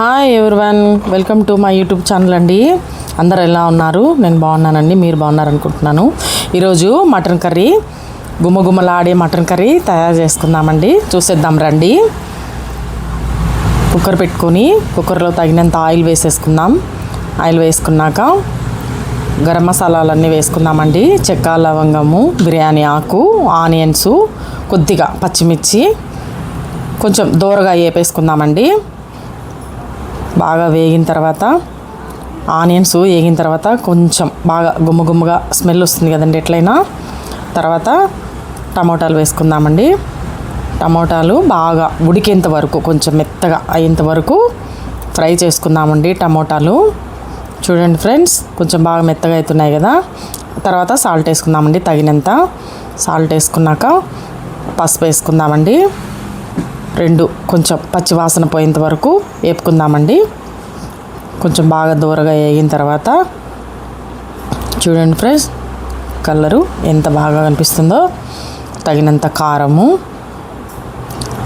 Hi everyone welcome to my YouTube channel అండి. అందరు ఎలా ఉన్నారు? నేను బాగున్నానండి మీరు బాగున్నారనుకుంటున్నాను. ఈరోజు మటన్ కర్రీ గుమ్మగుమ్మలాడే మటన్ కర్రీ తయారు చేసుకుందామండి. చూసేద్దాం రండి. కుక్కర్ పెట్టుకొని కుక్కర్లో తగినంత ఆయిల్ వేసేసుకుందాం. ఆయిల్ వేసుకున్నాక గరం మసాలాలన్నీ వేసుకుందామండి. చెక్క లవంగము బిర్యానీ ఆకు ఆనియన్స్ కొద్దిగా పచ్చిమిర్చి కొంచెం దూరగా వేపేసుకుందామండి బాగా వేగిన తర్వాత ఆనియన్స్ వేగిన తర్వాత కొంచెం బాగా గుమ్మ గుమ్మగా స్మెల్ వస్తుంది కదండి ఎట్లయినా. తర్వాత టమోటాలు వేసుకుందామండి. టమోటాలు బాగా ఉడికేంత వరకు కొంచెం మెత్తగా అయ్యేంత వరకు ఫ్రై చేసుకుందామండి టమోటాలు. చూడండి ఫ్రెండ్స్ కొంచెం బాగా మెత్తగా అవుతున్నాయి కదా. తర్వాత సాల్ట్ వేసుకుందామండి తగినంత. సాల్ట్ వేసుకున్నాక పసుపు వేసుకుందామండి. రెండు కొంచెం పచ్చి వాసన పోయేంత వరకు వేపుకుందామండి కొంచెం బాగా దూరగా వేగిన తర్వాత చూడండి ఫ్రెండ్స్ కలరు ఎంత బాగా కనిపిస్తుందో. తగినంత కారము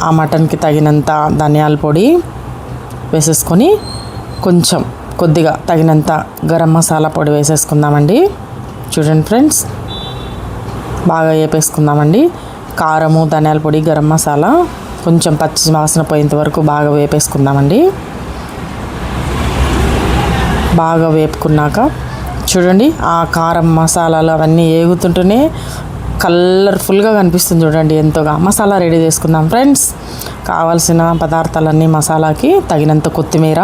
ఆ మటన్కి తగినంత ధనియాల పొడి వేసేసుకొని కొంచెం కొద్దిగా తగినంత గరం మసాలా పొడి వేసేసుకుందామండి. చూడండి ఫ్రెండ్స్ బాగా వేపేసుకుందామండి కారము ధనియాల పొడి గరం మసాలా కొంచెం పచ్చి వాసన పోయేంత వరకు బాగా వేపేసుకుందామండి. బాగా వేపుకున్నాక చూడండి ఆ కారం మసాలాలు అవన్నీ ఏగుతుంటేనే కలర్ఫుల్గా కనిపిస్తుంది చూడండి ఎంతోగా. మసాలా రెడీ చేసుకుందాం ఫ్రెండ్స్. కావాల్సిన పదార్థాలన్నీ మసాలాకి తగినంత కొత్తిమీర.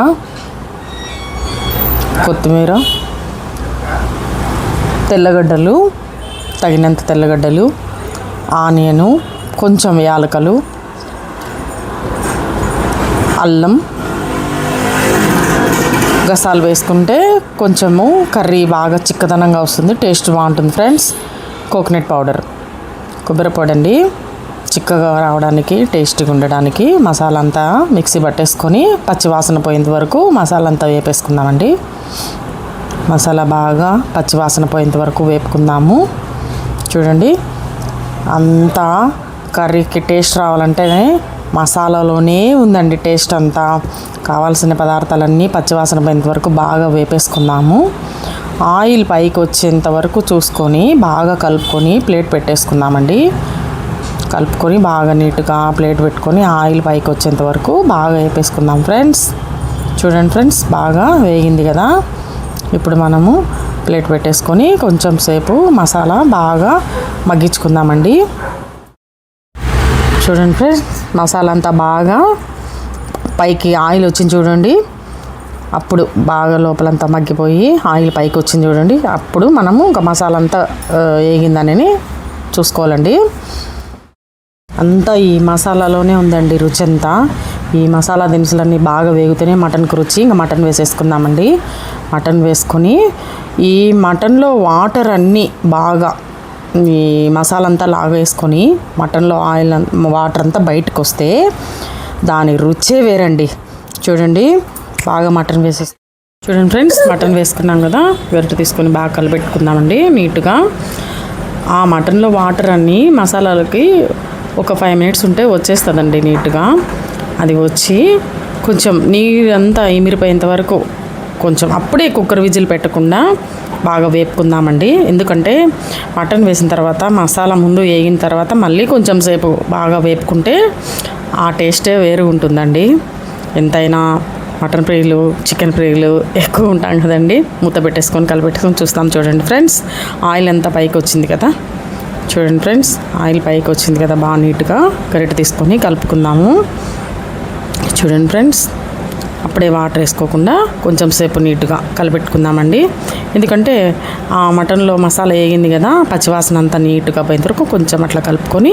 కొత్తిమీర తెల్లగడ్డలు తగినంత తెల్లగడ్డలు ఆనియను కొంచెం యాలకలు అల్లం గసాలు వేసుకుంటే కొంచెము కర్రీ బాగా చిక్కదనంగా వస్తుంది టేస్ట్ బాగుంటుంది ఫ్రెండ్స్. Coconut powder. కొబ్బరి పొడి అండి చిక్కగా రావడానికి టేస్టీగా ఉండడానికి మసాలా అంతా మిక్సీ పట్టేసుకొని పచ్చి వాసన పోయేంత వరకు మసాలా అంతా వేపేసుకుందామండి. మసాలా బాగా పచ్చి వాసన పోయేంత వరకు వేపుకుందాము. చూడండి. అంతా కర్రీకి టేస్ట్ రావాలంటే మసాలాలోనే ఉందండి టేస్ట్ అంతా. కావాల్సిన పదార్థాలన్నీ పచ్చివాసన పోయేంత వరకు బాగా వేపేసుకుందాము. ఆయిల్ పైకి వచ్చేంత వరకు చూసుకొని బాగా కలుపుకొని ప్లేట్ పెట్టేసుకుందామండి. కలుపుకొని బాగా నీట్గా ప్లేట్ పెట్టుకొని ఆయిల్ పైకి వచ్చేంత వరకు బాగా వేపేసుకుందాం ఫ్రెండ్స్. చూడండి ఫ్రెండ్స్ బాగా వేగింది కదా. ఇప్పుడు మనము ప్లేట్ పెట్టేసుకొని కొంచెం సేపు మసాలా బాగా మగ్గించుకుందామండి. చూడండి ఫ్రెండ్స్ మసాలా అంతా బాగా పైకి ఆయిల్ వచ్చింది చూడండి. అప్పుడు బాగా లోపలంతా మగ్గిపోయి ఆయిల్ పైకి వచ్చింది చూడండి. అప్పుడు మనము ఇంకా మసాలా అంతా వేగిందని చూసుకోవాలండి. అంతా ఈ మసాలాలోనే ఉందండి రుచి అంతా ఈ మసాలా దినుసులన్నీ బాగా వేగితేనే మటన్కి రుచి. ఇంకా మటన్ వేసేసుకుందామండి. మటన్ వేసుకొని ఈ మటన్లో వాటర్ అన్నీ బాగా ఈ మసాలా అంతా లాగేసుకొని మటన్లో ఆయిల్ వాటర్ అంతా బయటకు వస్తే దాని రుచే వేరండి. చూడండి బాగా మటన్ వేసేసి చూడండి ఫ్రెండ్స్ మటన్ వేసుకున్నాం కదా వెరటి తీసుకొని బాగా కలిపెట్టుకుందామండి నీట్గా. ఆ మటన్లో వాటర్ అన్నీ మసాలాలకి ఒక ఫైవ్ మినిట్స్ ఉంటే వచ్చేస్తుందండి నీట్గా. అది వచ్చి కొంచెం నీరంతా ఇమిరిపోయేంత వరకు కొంచెం అప్పుడే కుక్కర్ విజిల్ పెట్టకుండా బాగా వేపుకుందామండి. ఎందుకంటే మటన్ వేసిన తర్వాత మసాలా ముందు వేగిన తర్వాత మళ్ళీ కొంచెం సేపు బాగా వేపుకుంటే ఆ టేస్టే వేరు ఉంటుందండి. ఎంతైనా మటన్ ప్రియులు చికెన్ ప్రియులు ఎక్కువ ఉంటాం కదండి. మూత పెట్టేసుకొని కలిపెట్టుకొని చూస్తాం చూడండి ఫ్రెండ్స్. ఆయిల్ ఎంత పైకి వచ్చింది కదా. చూడండి ఫ్రెండ్స్ ఆయిల్ పైకి వచ్చింది కదా బాగా నీట్గా గరిటె తీసుకొని కలుపుకుందాము. చూడండి ఫ్రెండ్స్. అప్పుడే వాటర్ వేసుకోకుండా కొంచెం సేపు నీట్గా కలిపెట్టుకుందామండి. ఎందుకంటే ఆ మటన్లో మసాలా వేగింది కదా పచ్చివాసన అంతా నీట్గా పోయిన వరకు కొంచెం అట్లా కలుపుకొని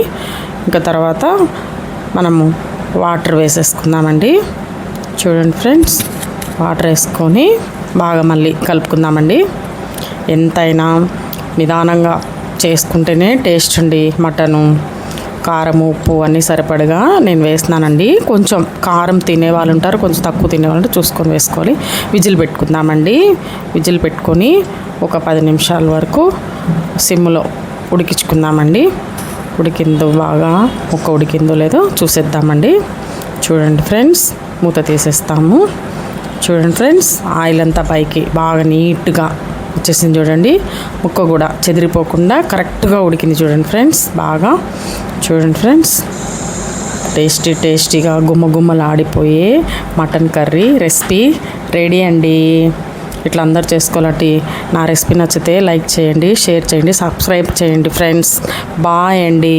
ఇంకా తర్వాత మనము వాటర్ వేసేసుకుందామండి. చూడండి ఫ్రెండ్స్ వాటర్ వేసుకొని బాగా మళ్ళీ కలుపుకుందామండి. ఎంతైనా నిదానంగా చేసుకుంటేనే టేస్ట్ అండి మటను. కారం ఉప్పు అన్నీ సరిపడగా నేను వేస్తున్నానండి. కొంచెం కారం తినే వాళ్ళు ఉంటారు కొంచెం తక్కువ తినే వాళ్ళు చూసుకొని వేసుకోవాలి. విజిల్ పెట్టుకుందామండి. విజిల్ పెట్టుకొని ఒక పది నిమిషాల వరకు సిమ్లో ఉడికించుకుందామండి. ఉడికిందో బాగా ముక్క ఉడికిందో లేదో చూసేద్దామండి. చూడండి ఫ్రెండ్స్ మూత తీసేస్తాము. చూడండి ఫ్రెండ్స్ ఆయిల్ అంతా పైకి బాగా నీట్గా వచ్చేసింది చూడండి. ముక్క కూడా చెదిరిపోకుండా కరెక్ట్గా ఉడికింది చూడండి ఫ్రెండ్స్. బాగా చూడండి ఫ్రెండ్స్. టేస్టీ టేస్టీగా గుమ్మ గుమ్మలు ఆడిపోయే మటన్ కర్రీ రెసిపీ రెడీ అండి. ఇట్లా అందరు చేసుకోవాలంటే నా రెసిపీ నచ్చితే లైక్ చేయండి షేర్ చేయండి సబ్స్క్రైబ్ చేయండి ఫ్రెండ్స్. బాయ్ అండి.